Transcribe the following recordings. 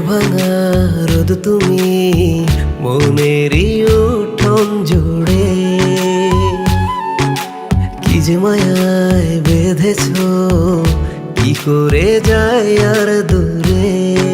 ভাঙা রোদ তুমি মনেরই উঠন জোড়ে কি যে মায়ায় বেঁধেছ কি করে যায় আর দূরে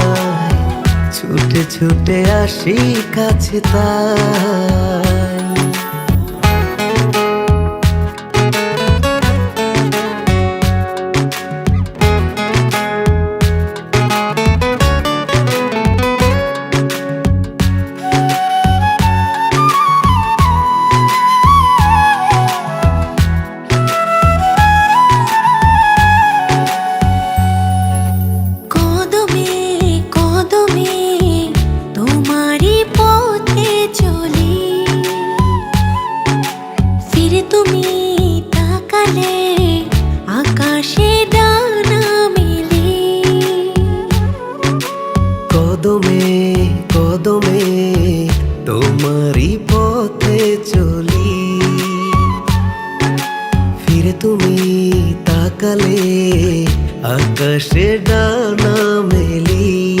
ছুটে ছুটে আসি কাছে তাই তুমি তাকালে আকাশে ডানা কদমে কদমে তোমারই পথে চলি। ফিরে তুমি তাকালে আকাশে ডানা মেলি।